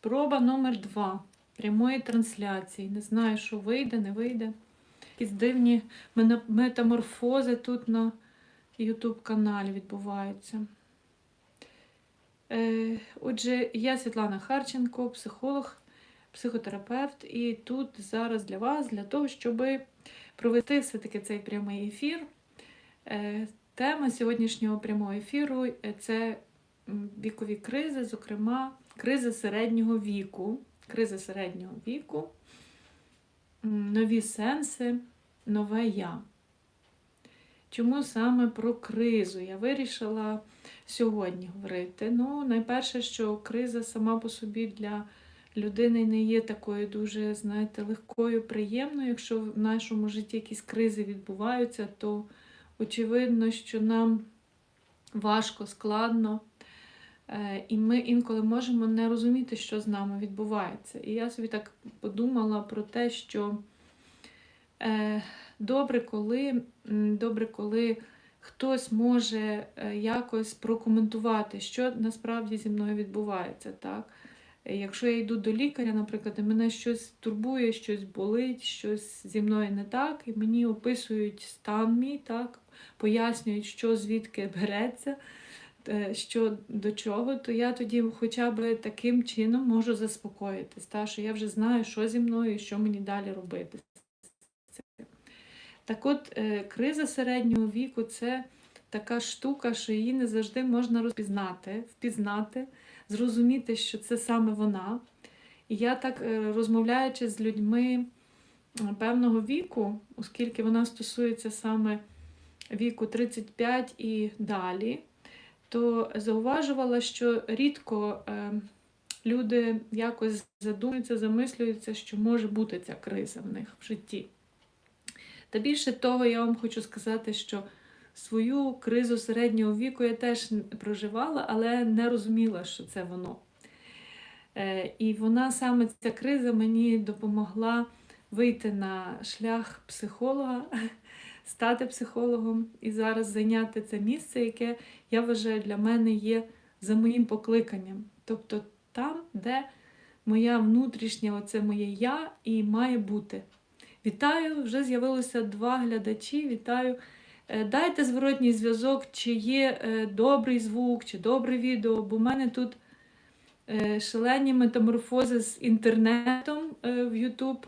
Спроба номер два прямої трансляції. Не знаю, що вийде, не вийде. Якісь дивні метаморфози тут на YouTube каналі відбуваються. Е, отже, я Світлана Харченко, психолог, психотерапевт, і тут зараз для вас, для того, щоб провести все-таки цей прямий ефір. Е, Тема сьогоднішнього прямого ефіру це вікові кризи, зокрема, криза середнього віку. Криза середнього віку, нові сенси, нове я. Чому саме про кризу я вирішила сьогодні говорити? Ну, найперше, що криза сама по собі для людини не є такою дуже, знаєте, легкою, приємною. Якщо в нашому житті якісь кризи відбуваються, то очевидно, що нам важко, складно. Е, І ми інколи можемо не розуміти, що з нами відбувається. І я собі так подумала про те, що е, добре, коли, добре, коли хтось може е, якось прокоментувати, що насправді зі мною відбувається. Так? Якщо я йду до лікаря, наприклад, і мене щось турбує, щось болить, щось зі мною не так, і мені описують стан мій, так, пояснюють, що звідки береться, що до чого, то я тоді хоча б таким чином можу заспокоїтись, та, що я вже знаю, що зі мною і що мені далі робити. Так от, е, криза середнього віку це така штука, що її не завжди можна розпізнати, впізнати, зрозуміти, що це саме вона. І я так, е, розмовляючи з людьми е, певного віку, оскільки вона стосується саме віку 35 і далі, то зауважувала, що рідко е, люди якось задумуються, замислюються, що може бути ця криза в них в житті. Та більше того, я вам хочу сказати, що свою кризу середнього віку я теж проживала, але не розуміла, що це воно. Е, І вона саме ця криза мені допомогла вийти на шлях психолога, стати психологом і зараз зайняти це місце, яке я вважаю для мене є за моїм покликанням. Тобто там, де моя внутрішня, оце моє я і має бути. Вітаю! Вже з'явилося два глядачі. Вітаю! Е, Дайте зворотній зв'язок, чи є е, добрий звук, чи добре відео, бо в мене тут е, шалені метаморфози з інтернетом в YouTube.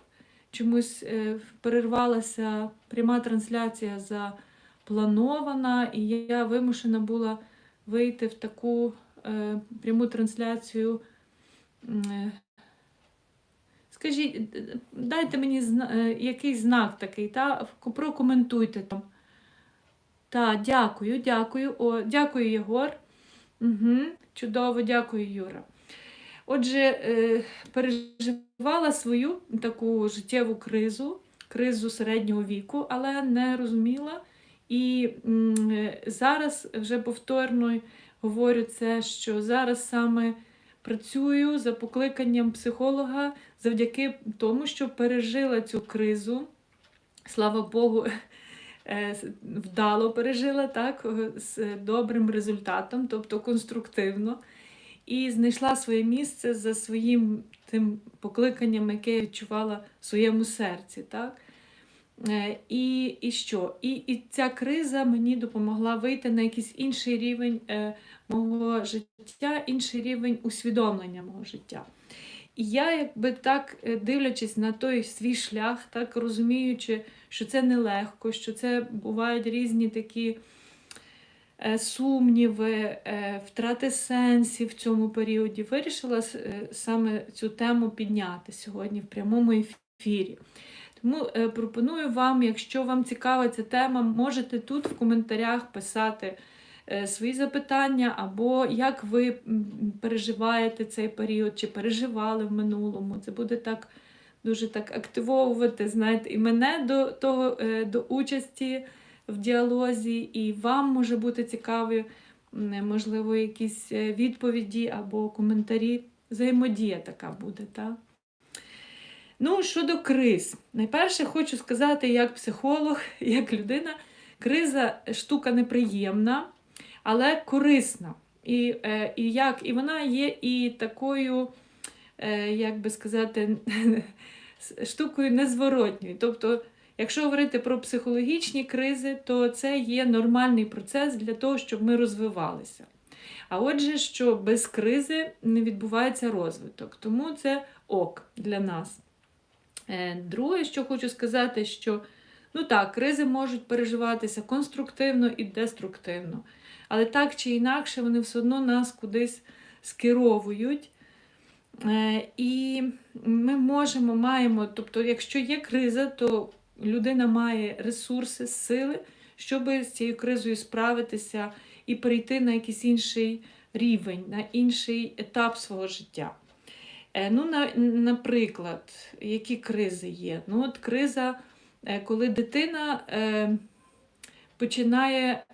Чомусь е, перервалася пряма трансляція запланована, і я вимушена була вийти в таку е, пряму трансляцію. е, Скажіть, дайте мені якийсь знак такий, та? прокоментуйте там. Так, дякую, дякую. О, дякую, Єгор. Угу, чудово, дякую, Юра. Отже, е, переживала свою таку життєву кризу, кризу середнього віку, але не розуміла. І е, зараз вже повторно говорю це, що зараз саме працюю за покликанням психолога завдяки тому, що пережила цю кризу. Слава Богу, е, вдало пережила так, з добрим результатом, тобто конструктивно, і знайшла своє місце за своїм тим покликанням, яке я відчувала в своєму серці. Так? Е, І, і що? І, і ця криза мені допомогла вийти на якийсь інший рівень е, мого життя, інший рівень усвідомлення мого життя. І я, якби так е, дивлячись на той свій шлях, так розуміючи, що це нелегко, що це бувають різні такі сумніви, е, втрати сенсів в цьому періоді, вирішила е, саме цю тему підняти сьогодні в прямому ефірі. Тому е, пропоную вам, якщо вам цікава ця тема, можете тут в коментарях писати е, свої запитання, або як ви переживаєте цей період, чи переживали в минулому. Це буде так дуже так активовувати, знаєте, і мене до того е, до участі в діалозі, і вам може бути цікаві, можливо, якісь е, відповіді або коментарі. Взаємодія така буде, так? Ну, щодо криз, найперше хочу сказати, як психолог, як людина, криза штука неприємна, але корисна. І, е, і, як, і вона є і такою е, як би сказати, штукою незворотньою. Тобто, якщо говорити про психологічні кризи, то це є нормальний процес для того, щоб ми розвивалися. А отже, що без кризи не відбувається розвиток. Тому це ок для нас. Е, Друге, що хочу сказати, що ну так, кризи можуть переживатися конструктивно і деструктивно. Але так чи інакше, вони все одно нас кудись скеровують. Е, І ми можемо, маємо, тобто, якщо є криза, то людина має ресурси, сили, щоб з цією кризою справитися і перейти на якийсь інший рівень, на інший етап свого життя. Е, Ну, на, Наприклад, які кризи є? Ну, от криза, е, коли дитина е, починає,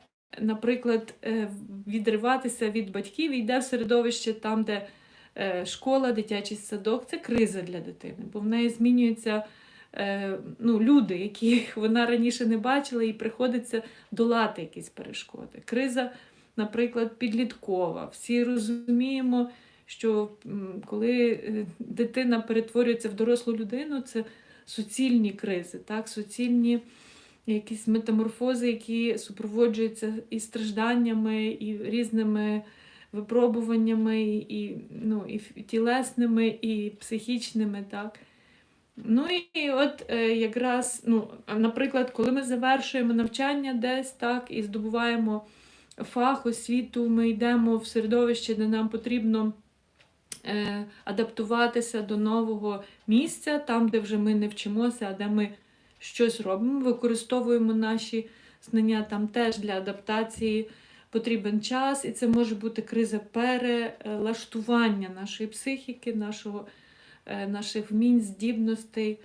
наприклад, відриватися від батьків і йде в середовище там, де школа, дитячий садок, це криза для дитини, бо в неї змінюються е, ну, люди, яких вона раніше не бачила, і приходиться долати якісь перешкоди. Криза, наприклад, підліткова. Всі розуміємо, що коли е, дитина перетворюється в дорослу людину, це суцільні кризи, так? суцільні якісь метаморфози, які супроводжуються і стражданнями, і різними випробуваннями, і, ну, і тілесними, і психічними. Так? Ну і от е, якраз, ну, наприклад, коли ми завершуємо навчання десь так і здобуваємо фах, освіту, ми йдемо в середовище, де нам потрібно е, адаптуватися до нового місця, там, де вже ми не вчимося, а де ми щось робимо, використовуємо наші знання там теж для адаптації. Потрібен час, і це може бути криза перелаштування нашої психіки, нашого, е, наших вмінь, здібностей.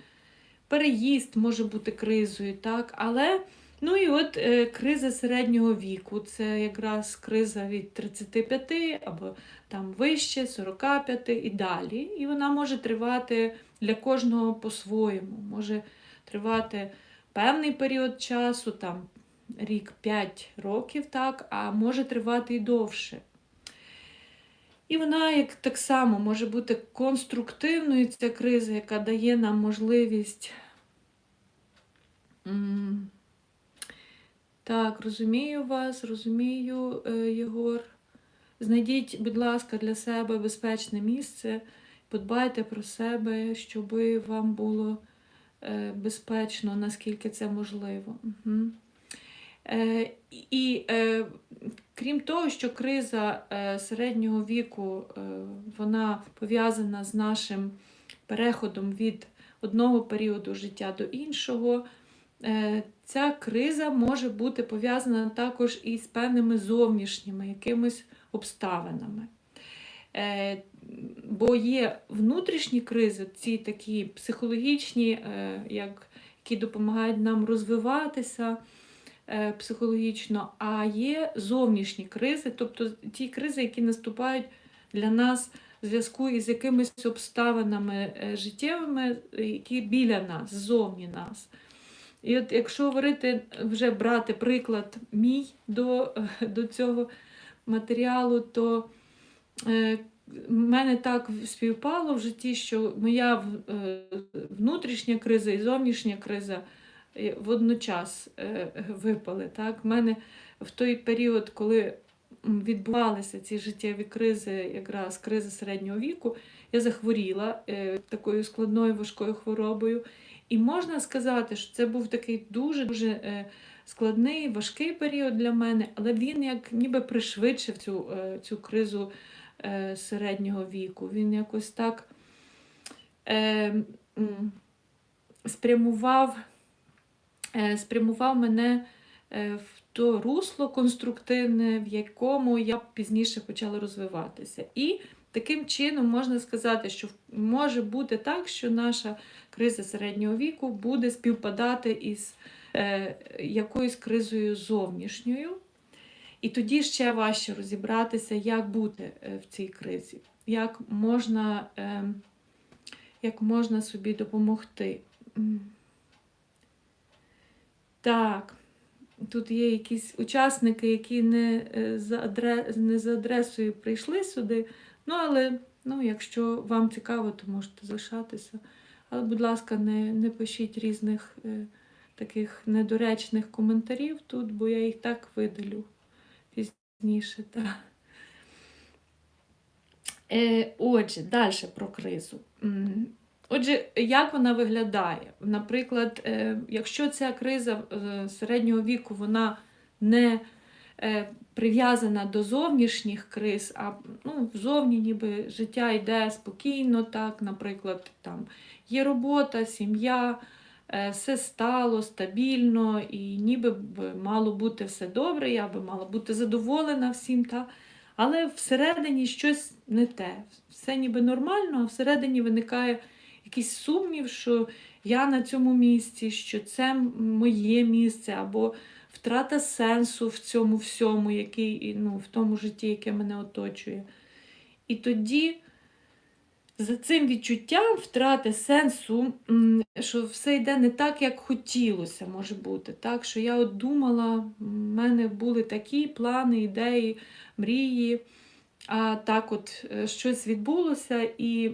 Переїзд може бути кризою, так? Але ну і от е, криза середнього віку це якраз криза від 35 або там вище, 45 і далі. І вона може тривати для кожного по-своєму. Може тривати певний період часу, там рік 5 років, так, а може тривати і довше. І вона як так само може бути конструктивною, ця криза, яка дає нам можливість. Так, розумію вас, розумію, е, Єгор. Знайдіть, будь ласка, для себе безпечне місце, подбайте про себе, щоб вам було е, безпечно, наскільки це можливо. Угу. Е, і е, крім того, що криза е, середнього віку вона пов'язана з нашим переходом від одного періоду життя до іншого, ця криза може бути пов'язана також і з певними зовнішніми якимись обставинами. Бо є внутрішні кризи, ці такі психологічні, як, які допомагають нам розвиватися психологічно, а є зовнішні кризи, тобто ті кризи, які наступають для нас в зв'язку із якимись обставинами е, життєвими, які біля нас, ззовні нас. І от якщо говорити, вже брати приклад мій до, до цього матеріалу, то е, мене так співпало в житті, що моя е, внутрішня криза і зовнішня криза е, водночас е, випали. Так? В мене в той період, коли відбувалися ці життєві кризи, якраз кризи середнього віку, я захворіла е, такою складною важкою хворобою. І можна сказати, що це був такий дуже-дуже е, складний, важкий період для мене, але він як ніби пришвидшив цю, цю кризу середнього віку. Він якось так спрямував, спрямував мене е, в то русло конструктивне, в якому я пізніше почала розвиватися. І таким чином можна сказати, що може бути так, що наша криза середнього віку буде співпадати із е, якоюсь кризою зовнішньою. І тоді ще важче розібратися, як бути е, в цій кризі, як можна, е, як можна собі допомогти. Так, тут є якісь учасники, які не, е, за, адре, не за адресою прийшли сюди, ну але Ну, якщо вам цікаво, то можете залишатися. Але, будь ласка, не, не пишіть різних е, таких недоречних коментарів тут, бо я їх так видалю пізніше. Та. Е, отже, далі про кризу. Отже, як вона виглядає? Наприклад, е, якщо ця криза е, середнього віку вона не е, прив'язана до зовнішніх криз, а ну, зовні ніби життя йде спокійно, так, наприклад, там є робота, сім'я, все стало стабільно, і ніби б мало бути все добре, я би мала бути задоволена всім. Та? Але всередині щось не те. Все ніби нормально, а всередині виникає якийсь сумнів, що я на цьому місці, що це моє місце, або втрата сенсу в цьому всьому, який, ну, в тому житті, яке мене оточує. І тоді за цим відчуттям втрати сенсу, що все йде не так, як хотілося, може бути. Так? Що я от думала, в мене були такі плани, ідеї, мрії. А так, от е, щось відбулося, і,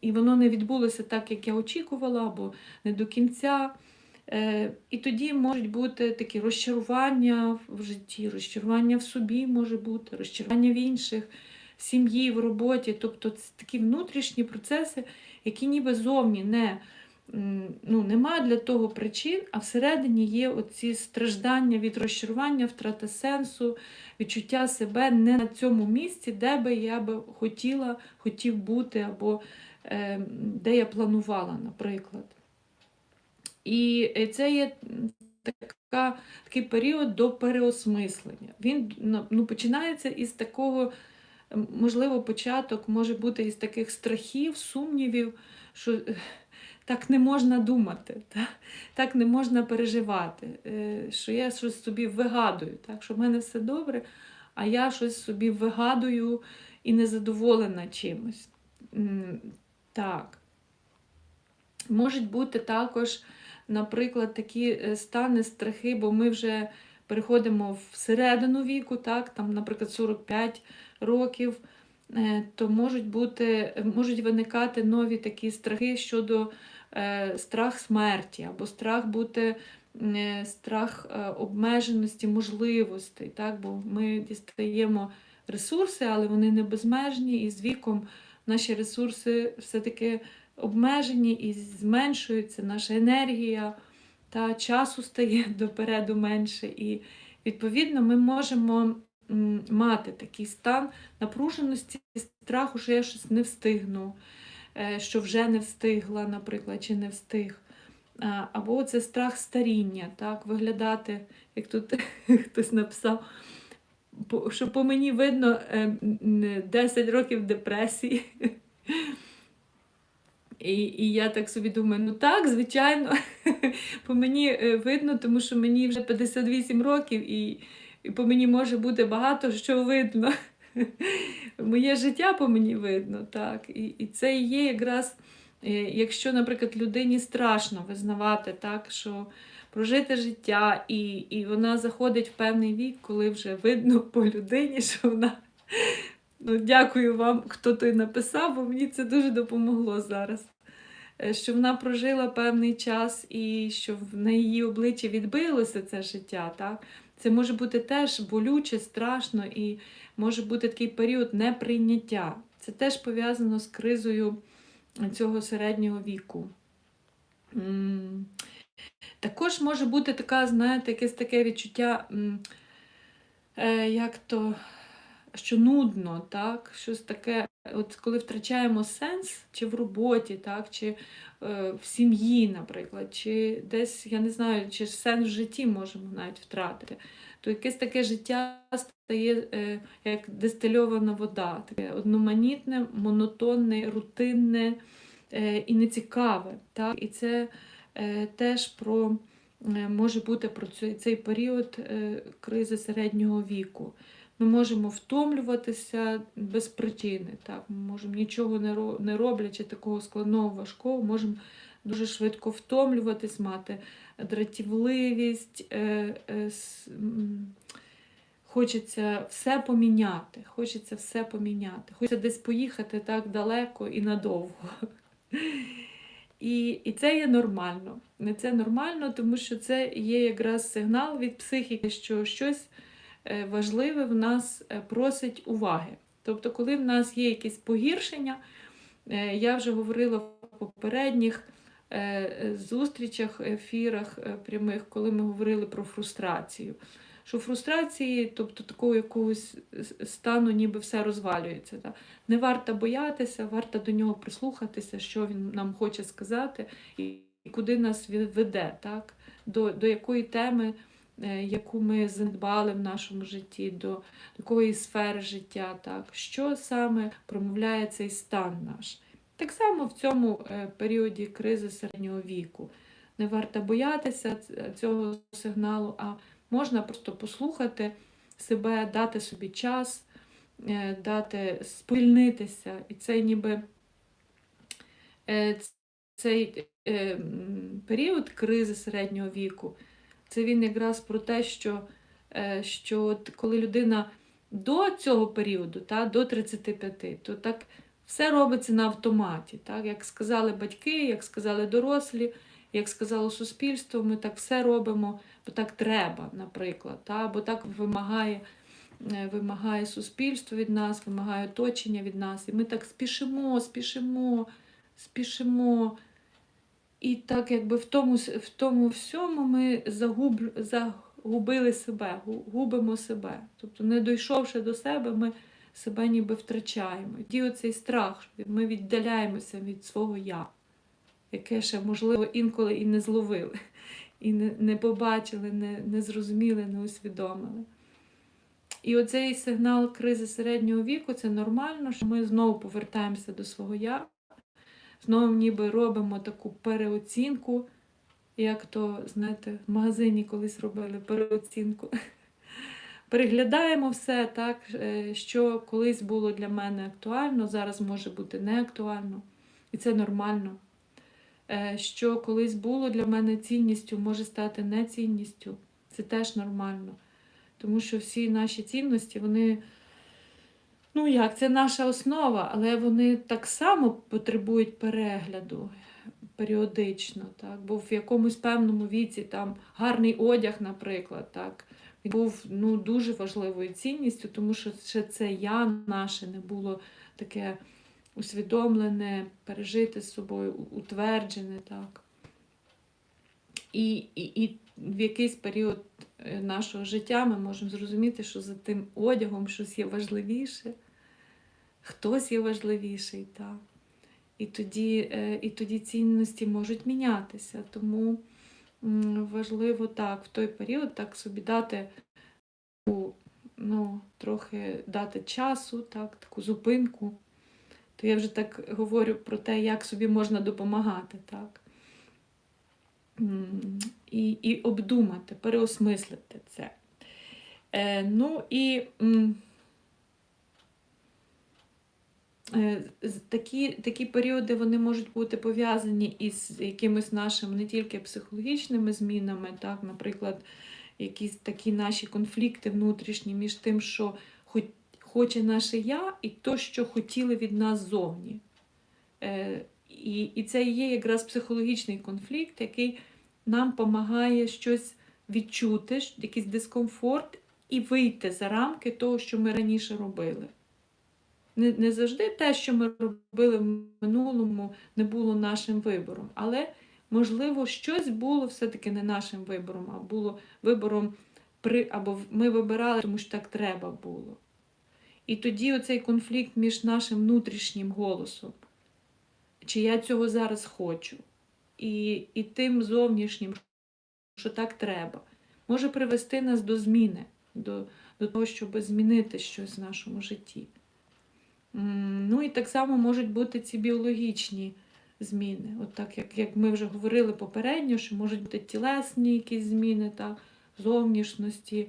і воно не відбулося так, як я очікувала, або не до кінця. Е, І тоді можуть бути такі розчарування в житті, розчарування в собі може бути, розчарування в інших, в сім'ї, в роботі. Тобто це такі внутрішні процеси, які ніби зовні не, ну, нема для того причин, а всередині є оці страждання від розчарування, втрати сенсу, відчуття себе не на цьому місці, де би я би хотіла, хотів бути, або е, де я планувала, наприклад. І е, це є така, такий період до переосмислення. Він ну, ну, починається із такого, можливо, початок може бути із таких страхів, сумнівів, що е, так не можна думати, та? так не можна переживати, е, що я щось собі вигадую, так? що в мене все добре, а я щось собі вигадую і незадоволена чимось. Так. Можуть бути також, наприклад, такі е, стани, страхи, бо ми вже переходимо всередину віку, так, там, наприклад, 45 років, е, то можуть бути, можуть виникати нові такі страхи щодо страх смерті, або страх бути, е, страх е, обмеженості можливостей, так, бо ми дістаємо ресурси, але вони не безмежні, і з віком наші ресурси все-таки обмежені і зменшується наша енергія, та часу стає допереду менше. І відповідно ми можемо мати такий стан напруженості, страху, що я щось не встигну, е, що вже не встигла, наприклад, чи не встиг. Або це страх старіння, так, виглядати, як тут хтось написав, що по мені видно е, 10 років депресії. І, і я так собі думаю, ну так, звичайно, по мені е, видно, тому що мені вже 58 років, і, і по мені може бути багато що видно. Моє життя по мені видно, так. І, і це і є якраз, е, якщо, наприклад, людині страшно визнавати, так, що прожити життя, і, і вона заходить в певний вік, коли вже видно по людині, що вона. Ну, дякую вам, хто той написав, бо мені це дуже допомогло зараз. Е, Що вона прожила певний час і що на її обличчі відбилося це життя. Так? Це може бути теж болюче, страшно і може бути такий період неприйняття. Це теж пов'язано з кризою цього середнього віку. Також може бути така, знаєте, якесь таке відчуття, е, як то, що нудно, так? Щось таке, от коли втрачаємо сенс, чи в роботі, так? чи е, в сім'ї, наприклад, чи десь, я не знаю, чи сенс в житті можемо навіть втратити, то якесь таке життя стає е, як дистильована вода, таке одноманітне, монотонне, рутинне е, і нецікаве. Так? І це е, теж про, е, може бути про цей, період е, кризи середнього віку. Ми можемо втомлюватися без причини. Так? Ми можемо нічого не ро- не роблячи такого складного, важкого, можемо дуже швидко втомлюватись, мати дратівливість, е, е, хочеться все поміняти. Хочеться все поміняти. Хочеться десь поїхати так далеко і надовго. І, і це є нормально. Це нормально, тому що це є якраз сигнал від психіки, що щось важливе в нас е, просить уваги. Тобто, коли в нас є якісь погіршення, е, я вже говорила в попередніх е, зустрічах, ефірах е, прямих, коли ми говорили про фрустрацію. Що фрустрації, тобто такого якогось стану, ніби все розвалюється. Так? Не варто боятися, варто до нього прислухатися, що він нам хоче сказати, і куди нас веде, так? До, до якої теми, е, яку ми занедбали в нашому житті, до якої сфери життя, так? що саме промовляє цей стан наш. Так само в цьому е, періоді кризи середнього віку. Не варто боятися цього сигналу, а можна просто послухати себе, дати собі час, е, дати сповільнитися. І це ніби е, цей е, період кризи середнього віку, це він якраз про те, що, е, що коли людина до цього періоду, та, до 35, то так все робиться на автоматі. Так? Як сказали батьки, як сказали дорослі, як сказало суспільство, ми так все робимо, бо так треба, наприклад, та? бо так вимагає, е, вимагає суспільство від нас, вимагає оточення від нас. І ми так спішимо, спішимо, спішимо. І так, якби в тому, в тому всьому ми загуб, загубили себе, губимо себе. Тобто, не дійшовши до себе, ми себе ніби втрачаємо. І оцей страх, ми віддаляємося від свого я, яке ще, можливо, інколи і не зловили, і не, не побачили, не, не зрозуміли, не усвідомили. І оцей сигнал кризи середнього віку це нормально, що ми знову повертаємося до свого я, знову ніби робимо таку переоцінку, як то, знаєте, в магазині колись робили переоцінку. Переглядаємо все так, е, що колись було для мене актуально, зараз може бути не актуально. І це нормально. Е, Що колись було для мене цінністю, може стати не цінністю. Це теж нормально. Тому що всі наші цінності, вони, ну як, це наша основа, але вони так само потребують перегляду періодично. Так? Бо в якомусь певному віці там гарний одяг, наприклад, так, він був ну, дуже важливою цінністю, тому що ще це я наше не було таке усвідомлене, пережите з собою, утверджене. Так. І, і, і в якийсь період е, нашого життя ми можемо зрозуміти, що за тим одягом щось є важливіше, хтось є важливіший. Так. І тоді, е, і тоді цінності можуть мінятися. Тому важливо так в той період так собі дати ну, трохи дати часу, так, таку зупинку. То я вже так говорю про те, як собі можна допомагати. Так. І, і обдумати, переосмислити це. Е, ну і м, Е, з- Такі, такі періоди вони можуть бути пов'язані із якимись нашими не тільки психологічними змінами, так, наприклад, якісь такі наші конфлікти внутрішні між тим, що хоче наше я, і то, що хотіли від нас зовні. Е, І, і це є якраз психологічний конфлікт, який нам допомагає щось відчути, якийсь дискомфорт, і вийти за рамки того, що ми раніше робили. Не, не завжди те, що ми робили в минулому, не було нашим вибором. Але, можливо, щось було все-таки не нашим вибором, а було вибором при, або ми вибирали, тому що так треба було. І тоді оцей конфлікт між нашим внутрішнім голосом, чи я цього зараз хочу, і, і тим зовнішнім, що так треба, може привести нас до зміни, до, до того, щоб змінити щось в нашому житті. Ну і так само можуть бути ці біологічні зміни. От так, як, як ми вже говорили попередньо, що можуть бути тілесні якісь зміни, так, зовнішності,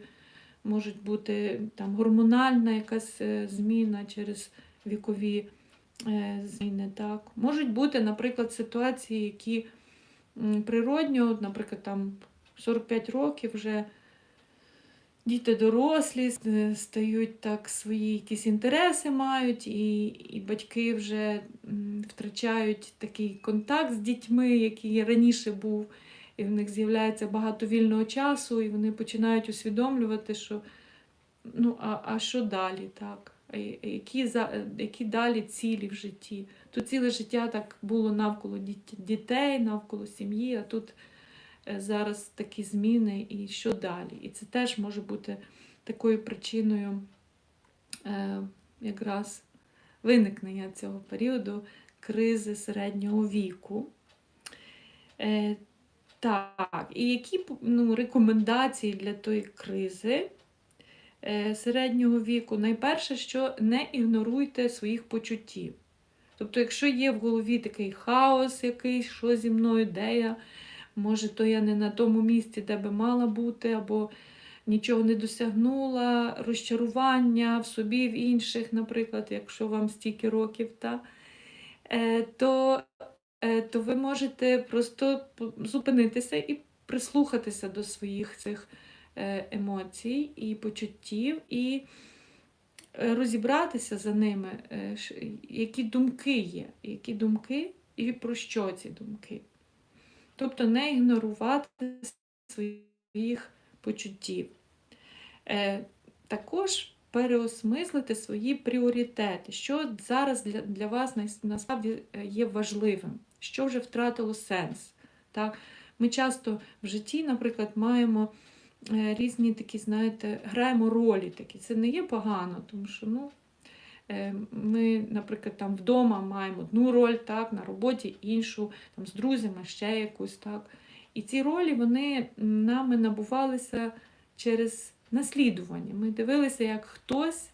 можуть бути там гормональна якась е, зміна через вікові е, зміни. Так. Можуть бути, наприклад, ситуації, які природньо, наприклад, там 45 років вже діти дорослі, стають так, свої якісь інтереси мають, і, і батьки вже втрачають такий контакт з дітьми, який раніше був, і в них з'являється багато вільного часу, і вони починають усвідомлювати, що ну, а, а що далі, так? А Які, які далі цілі в житті? Тут ціле життя так було навколо дітей, навколо сім'ї, а тут зараз такі зміни, і що далі? І це теж може бути такою причиною е, якраз виникнення цього періоду кризи середнього віку. Е, так, і які ну, рекомендації для тої кризи е, середнього віку? Найперше, що не ігноруйте своїх почуттів. Тобто, якщо є в голові такий хаос якийсь, що зі мною, де я, може, то я не на тому місці, де би мала бути, або нічого не досягнула, розчарування в собі, в інших, наприклад, якщо вам стільки років, та, е, то, е, то ви можете просто зупинитися і прислухатися до своїх цих е, емоцій і почуттів, і розібратися за ними, які думки є, які думки і про що ці думки. Тобто не ігнорувати своїх почуттів. Е, також переосмислити свої пріоритети, що зараз для, для вас нас- насправді е, є важливим, що вже втратило сенс. Так? Ми часто в житті, наприклад, маємо е, різні такі, знаєте, граємо ролі такі. Це не є погано, тому що ну, ми, наприклад, там вдома маємо одну роль, так, на роботі іншу, там, з друзями ще якусь. Так. І ці ролі вони нами набувалися через наслідування. Ми дивилися, як хтось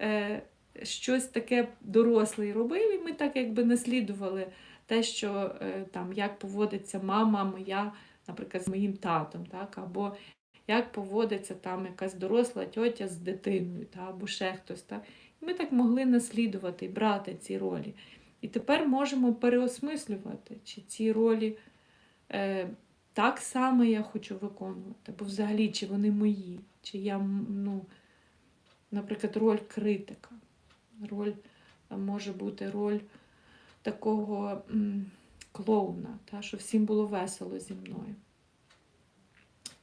е, щось таке дорослий робив, і ми так якби наслідували те, що е, там, як поводиться мама моя, наприклад, з моїм татом, так, або як поводиться там якась доросла тьотя з дитиною, та, або ще хтось. Так. І ми так могли наслідувати і брати ці ролі. І тепер можемо переосмислювати, чи ці ролі е, так само я хочу виконувати, бо взагалі, чи вони мої, чи я, ну, наприклад, роль критика. Роль може бути роль такого м, клоуна, та, що всім було весело зі мною.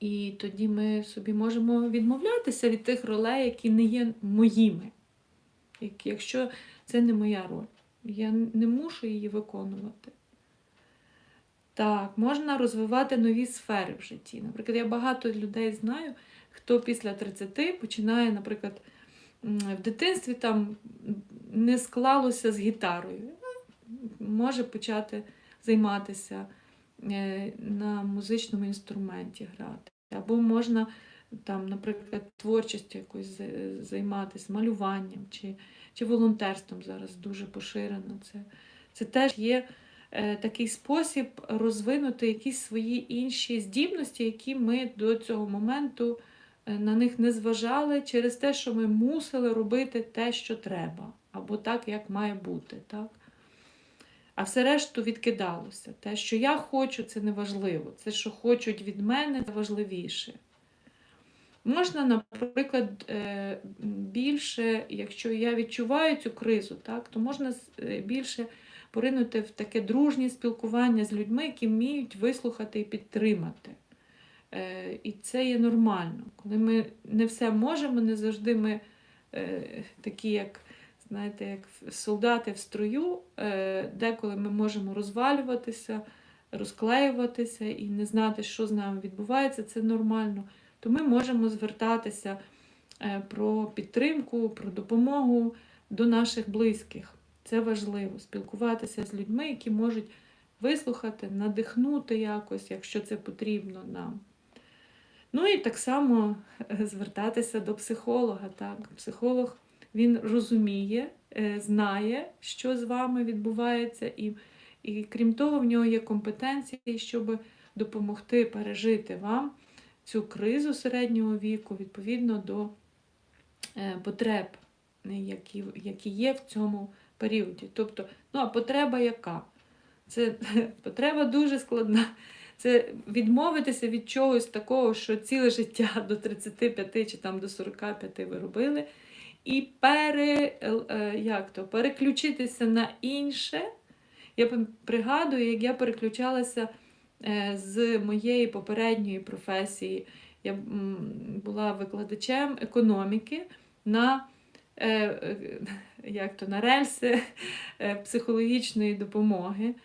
І тоді ми собі можемо відмовлятися від тих ролей, які не є моїми. Якщо це не моя роль, я не мушу її виконувати. Так, можна розвивати нові сфери в житті. Наприклад, я багато людей знаю, хто після 30 починає, наприклад, в дитинстві там не склалося з гітарою. Може почати займатися е, на музичному інструменті грати. Або можна там, наприклад, творчістю якось займатися, малюванням чи, чи волонтерством зараз дуже поширено. Це, це теж є е, такий спосіб розвинути якісь свої інші здібності, які ми до цього моменту е, на них не зважали через те, що ми мусили робити те, що треба, або так, як має бути. Так? А все решту відкидалося. Те, що я хочу, це не важливо. Це, що хочуть від мене, це важливіше. Можна, наприклад, е, більше, якщо я відчуваю цю кризу, так, то можна е, більше поринути в таке дружнє спілкування з людьми, які вміють вислухати і підтримати. Е, І це є нормально. Коли ми не все можемо, не завжди ми такі, як, знаєте, як солдати в строю, е, деколи ми можемо розвалюватися, розклеюватися і не знати, що з нами відбувається, це нормально. То ми можемо звертатися е, про підтримку, про допомогу до наших близьких. Це важливо спілкуватися з людьми, які можуть вислухати, надихнути якось, якщо це потрібно нам. Ну і так само е, звертатися до психолога. Так? Психолог він розуміє, е, знає, що з вами відбувається, і, і крім того, в нього є компетенції, щоб допомогти пережити вам цю кризу середнього віку відповідно до е, потреб, е, які, які є в цьому періоді. Тобто, ну а потреба яка? Це потреба дуже складна. Це відмовитися від чогось такого, що ціле життя до 35 чи там до 45 ви робили, і пере, е, як то, переключитися на інше. Я пригадую, як я переключалася е, з моєї попередньої професії. Я була викладачем економіки на, е, як то, на рельси психологічної допомоги.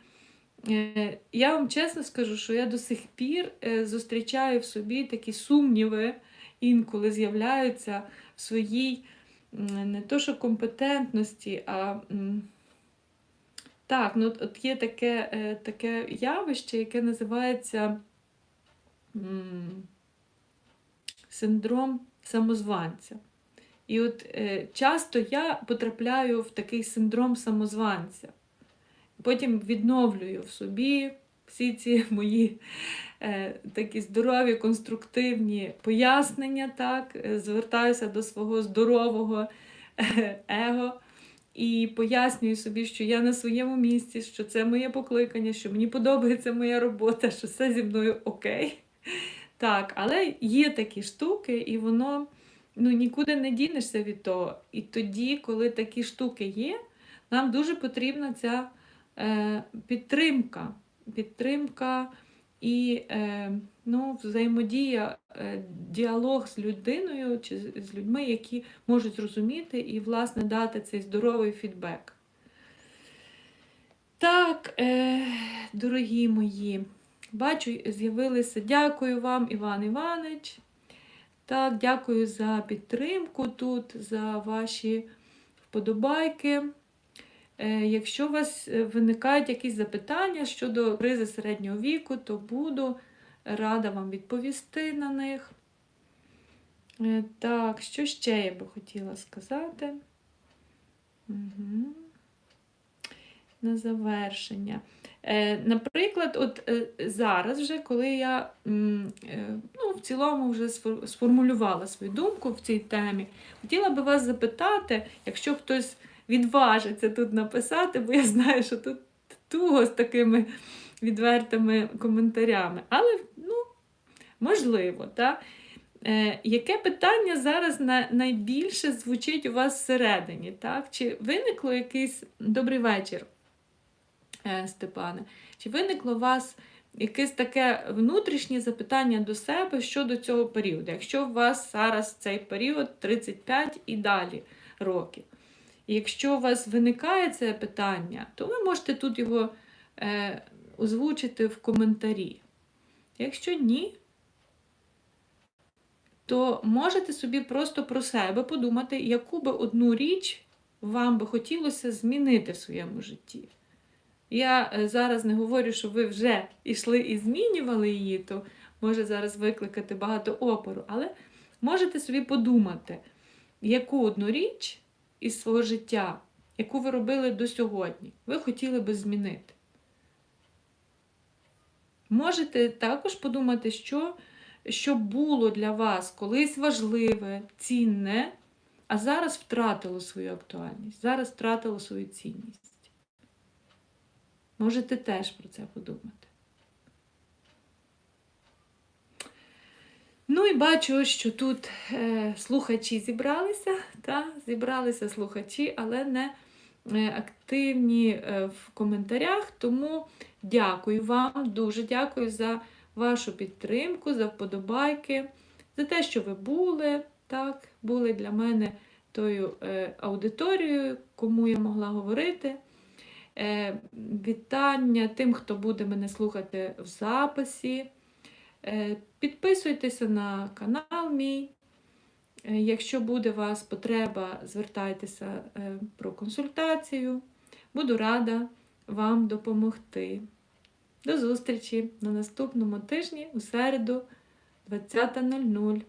Я вам чесно скажу, що я до сих пір зустрічаю в собі такі сумніви, інколи з'являються в своїй не то, що компетентності, а так, ну от- є таке, е, таке явище, яке називається синдром самозванця. І от е, часто я потрапляю в такий синдром самозванця. Потім відновлюю в собі всі ці мої е, такі здорові, конструктивні пояснення, так, е, звертаюся до свого здорового е, его і пояснюю собі, що я на своєму місці, що це моє покликання, що мені подобається моя робота, що все зі мною окей. Так, але є такі штуки, і воно ну, нікуди не дінешся від того. І тоді, коли такі штуки є, нам дуже потрібна ця е, підтримка. Підтримка і е, ну, взаємодія, е, діалог з людиною чи з- людьми, які можуть зрозуміти і, власне, дати цей здоровий фідбек. Так, е, дорогі мої, бачу, з'явилися. Дякую вам, Іван Іванович. Так, дякую за підтримку тут, за ваші вподобайки. Е, Якщо у вас е, виникають якісь запитання щодо кризи середнього віку, то буду рада вам відповісти на них. Е, Так, що ще я би хотіла сказати? Угу. На завершення. Наприклад, от зараз, вже, коли я ну, в цілому вже сформулювала свою думку в цій темі, хотіла би вас запитати, якщо хтось відважиться тут написати, бо я знаю, що тут туго з такими відвертими коментарями. Але, ну, можливо, так? Е, яке питання зараз на, найбільше звучить у вас всередині? Так? Чи виникло якийсь добрий вечір, е, Степане? Чи виникло у вас якесь таке внутрішнє запитання до себе щодо цього періоду? Якщо у вас зараз цей період 35 і далі років. І якщо у вас виникає це питання, то ви можете тут його е, озвучити в коментарі. Якщо ні, то можете собі просто про себе подумати, яку би одну річ вам би хотілося змінити в своєму житті. Я е, зараз не говорю, що ви вже йшли і змінювали її, то може зараз викликати багато опору, але можете собі подумати, яку одну річ із свого життя, яку ви робили до сьогодні, ви хотіли би змінити. Можете також подумати, що, що було для вас колись важливе, цінне, а зараз втратило свою актуальність, зараз втратило свою цінність. Можете теж про це подумати. Ну і бачу, що тут е, слухачі зібралися, та, зібралися слухачі, але не е, активні е, в коментарях. Тому дякую вам, дуже дякую за вашу підтримку, за вподобайки, за те, що ви були, так, були для мене тою е, аудиторією, кому я могла говорити. Е, вітання тим, хто буде мене слухати в записі. Е, Підписуйтеся на канал мій. Е, Якщо буде у вас потреба, звертайтеся е, про консультацію. Буду рада вам допомогти. До зустрічі на наступному тижні у середу 20.00.